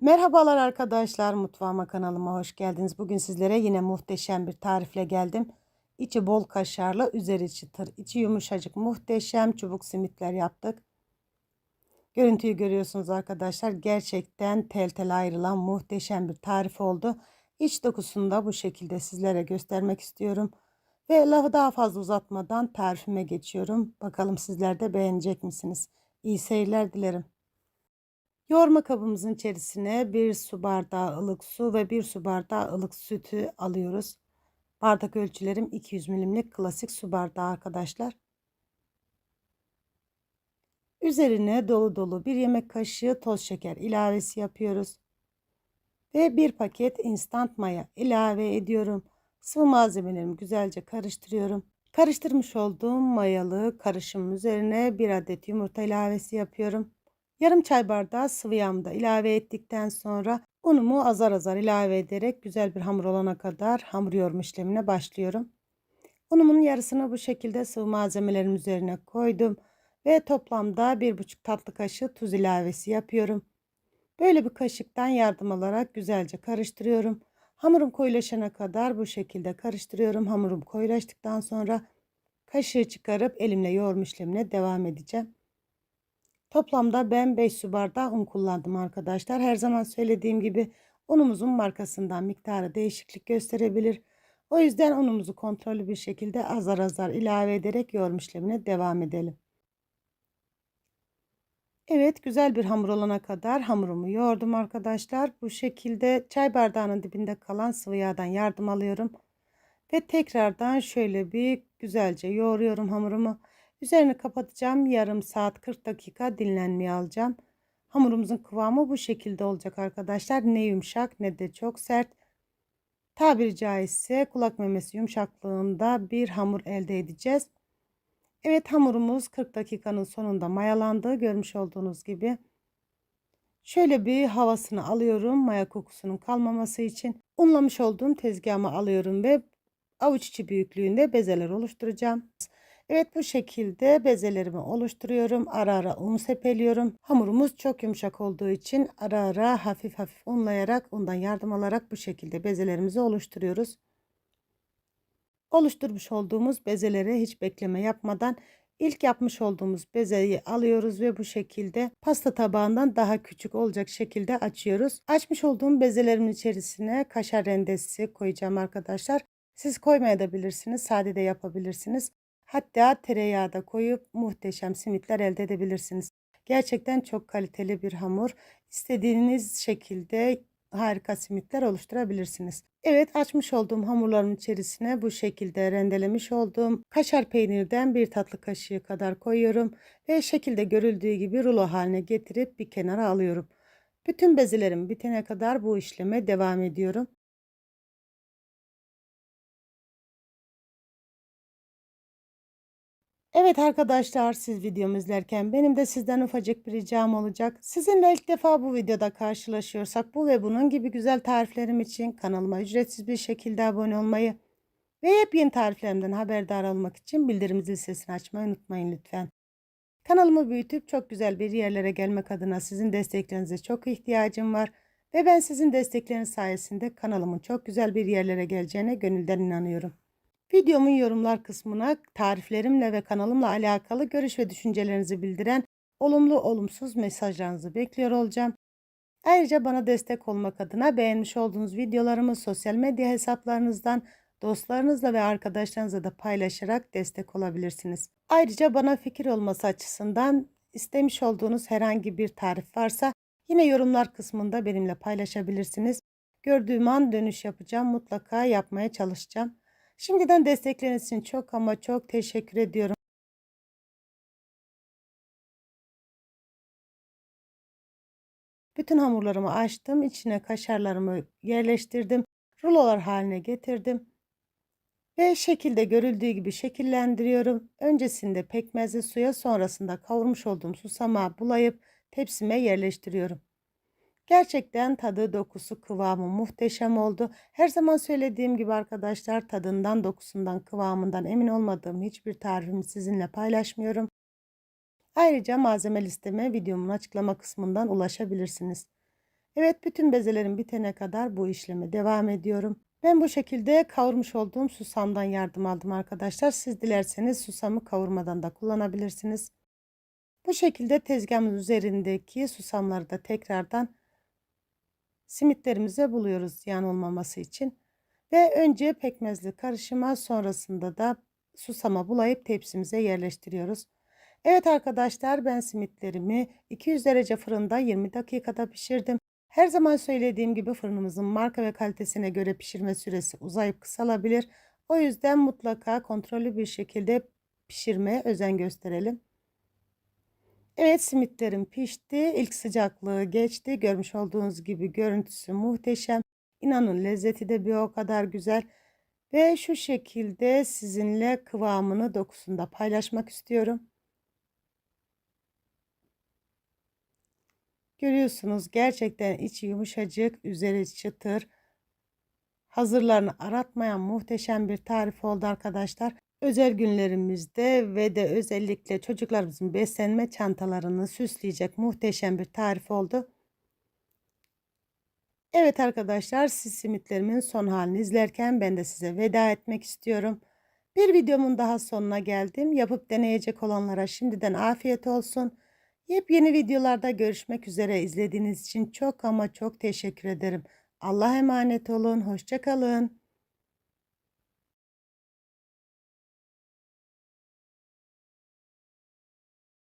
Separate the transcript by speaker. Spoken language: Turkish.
Speaker 1: Merhabalar arkadaşlar mutfağıma kanalıma hoş geldiniz. Bugün sizlere yine muhteşem bir tarifle geldim. İçi bol kaşarlı, üzeri çıtır, içi yumuşacık muhteşem çubuk simitler yaptık. Görüntüyü görüyorsunuz arkadaşlar. Gerçekten tel tel ayrılan muhteşem bir tarif oldu. İç dokusunu da bu şekilde sizlere göstermek istiyorum. Ve lafı daha fazla uzatmadan tarifime geçiyorum. Bakalım sizler de beğenecek misiniz? İyi seyirler dilerim. Yoğurma kabımızın içerisine bir su bardağı ılık su ve bir su bardağı ılık sütü alıyoruz. Bardak ölçülerim 200 milimlik klasik su bardağı arkadaşlar. Üzerine dolu dolu bir yemek kaşığı toz şeker ilavesi yapıyoruz. Ve bir paket instant maya ilave ediyorum. Sıvı malzemelerimi güzelce karıştırıyorum. Karıştırmış olduğum mayalı karışım üzerine bir adet yumurta ilavesi yapıyorum. Yarım çay bardağı sıvı yağımı da ilave ettikten sonra unumu azar azar ilave ederek güzel bir hamur olana kadar hamur yoğurma işlemine başlıyorum. Unumun yarısını bu şekilde sıvı malzemelerin üzerine koydum ve toplamda 1,5 tatlı kaşığı tuz ilavesi yapıyorum. Böyle bir kaşıktan yardım alarak güzelce karıştırıyorum. Hamurum koyulaşana kadar bu şekilde karıştırıyorum. Hamurum koyulaştıktan sonra kaşığı çıkarıp elimle yoğurma işlemine devam edeceğim. Toplamda ben 5 su bardağı un kullandım arkadaşlar. Her zaman söylediğim gibi unumuzun markasından miktarı değişiklik gösterebilir. O yüzden unumuzu kontrollü bir şekilde azar azar ilave ederek yoğurma işlemine devam edelim. Evet güzel bir hamur olana kadar hamurumu yoğurdum arkadaşlar. Bu şekilde çay bardağının dibinde kalan sıvı yağdan yardım alıyorum. Ve tekrardan şöyle bir güzelce yoğuruyorum hamurumu. Üzerini kapatacağım. Yarım saat 40 dakika dinlenmeye alacağım. Hamurumuzun kıvamı bu şekilde olacak arkadaşlar. Ne yumuşak ne de çok sert. Tabiri caizse kulak memesi yumuşaklığında bir hamur elde edeceğiz. Evet hamurumuz 40 dakikanın sonunda mayalandı. Görmüş olduğunuz gibi. Şöyle bir havasını alıyorum maya kokusunun kalmaması için. Unlamış olduğum tezgahımı alıyorum ve avuç içi büyüklüğünde bezeler oluşturacağım. Evet bu şekilde bezelerimi oluşturuyorum. Ara ara un sepeliyorum. Hamurumuz çok yumuşak olduğu için ara ara hafif hafif unlayarak undan yardım alarak bu şekilde bezelerimizi oluşturuyoruz. Oluşturmuş olduğumuz bezelere hiç bekleme yapmadan ilk yapmış olduğumuz bezeyi alıyoruz ve bu şekilde pasta tabağından daha küçük olacak şekilde açıyoruz. Açmış olduğum bezelerimin içerisine kaşar rendesi koyacağım arkadaşlar. Siz koymayabilirsiniz, sade de yapabilirsiniz. Hatta tereyağı da koyup muhteşem simitler elde edebilirsiniz. Gerçekten çok kaliteli bir hamur. İstediğiniz şekilde harika simitler oluşturabilirsiniz. Evet açmış olduğum hamurların içerisine bu şekilde rendelemiş olduğum kaşar peynirden bir tatlı kaşığı kadar koyuyorum ve şekilde görüldüğü gibi rulo haline getirip bir kenara alıyorum. Bütün bezelerim bitene kadar bu işleme devam ediyorum. Evet arkadaşlar siz videomu izlerken benim de sizden ufacık bir ricam olacak. Sizinle ilk defa bu videoda karşılaşıyorsak bu ve bunun gibi güzel tariflerim için kanalıma ücretsiz bir şekilde abone olmayı ve yepyeni tariflerimden haberdar olmak için bildirim zil sesini açmayı unutmayın lütfen. Kanalımı büyütüp çok güzel bir yerlere gelmek adına sizin desteklerinize çok ihtiyacım var. Ve ben sizin destekleriniz sayesinde kanalımın çok güzel bir yerlere geleceğine gönülden inanıyorum. Videomun yorumlar kısmına tariflerimle ve kanalımla alakalı görüş ve düşüncelerinizi bildiren olumlu olumsuz mesajlarınızı bekliyor olacağım. Ayrıca bana destek olmak adına beğenmiş olduğunuz videolarımı sosyal medya hesaplarınızdan dostlarınızla ve arkadaşlarınızla da paylaşarak destek olabilirsiniz. Ayrıca bana fikir olması açısından istemiş olduğunuz herhangi bir tarif varsa yine yorumlar kısmında benimle paylaşabilirsiniz. Gördüğüm an dönüş yapacağım. Mutlaka yapmaya çalışacağım. Şimdiden destekleriniz için çok ama çok teşekkür ediyorum. Bütün hamurlarımı açtım. içine kaşarlarımı yerleştirdim. Rulolar haline getirdim. Ve şekilde görüldüğü gibi şekillendiriyorum. Öncesinde pekmezli suya sonrasında kavurmuş olduğum susama bulayıp tepsime yerleştiriyorum. Gerçekten tadı, dokusu, kıvamı muhteşem oldu. Her zaman söylediğim gibi arkadaşlar tadından, dokusundan, kıvamından emin olmadığım hiçbir tarifimi sizinle paylaşmıyorum. Ayrıca malzeme listeme videomun açıklama kısmından ulaşabilirsiniz. Evet bütün bezelerim bitene kadar bu işleme devam ediyorum. Ben bu şekilde kavurmuş olduğum susamdan yardım aldım arkadaşlar. Siz dilerseniz susamı kavurmadan da kullanabilirsiniz. Bu şekilde tezgahımın üzerindeki susamları da tekrardan simitlerimize buluyoruz ziyan olmaması için. Ve önce pekmezli karışıma sonrasında da susama bulayıp tepsimize yerleştiriyoruz. Evet arkadaşlar ben simitlerimi 200 derece fırında 20 dakikada pişirdim. Her zaman söylediğim gibi fırınımızın marka ve kalitesine göre pişirme süresi uzayıp kısalabilir. O yüzden mutlaka kontrollü bir şekilde pişirmeye özen gösterelim. Evet simitlerim pişti. İlk sıcaklığı geçti. Görmüş olduğunuz gibi görüntüsü muhteşem. İnanın lezzeti de bir o kadar güzel. Ve şu şekilde sizinle kıvamını dokusunda paylaşmak istiyorum. Görüyorsunuz gerçekten içi yumuşacık, üzeri çıtır. Hazırlarını aratmayan muhteşem bir tarif oldu arkadaşlar. Özel günlerimizde ve de özellikle çocuklarımızın beslenme çantalarını süsleyecek muhteşem bir tarif oldu. Evet arkadaşlar siz simitlerimin son halini izlerken ben de size veda etmek istiyorum. Bir videomun daha sonuna geldim. Yapıp deneyecek olanlara şimdiden afiyet olsun. Yepyeni videolarda görüşmek üzere izlediğiniz için çok ama çok teşekkür ederim. Allah'a emanet olun. Hoşçakalın.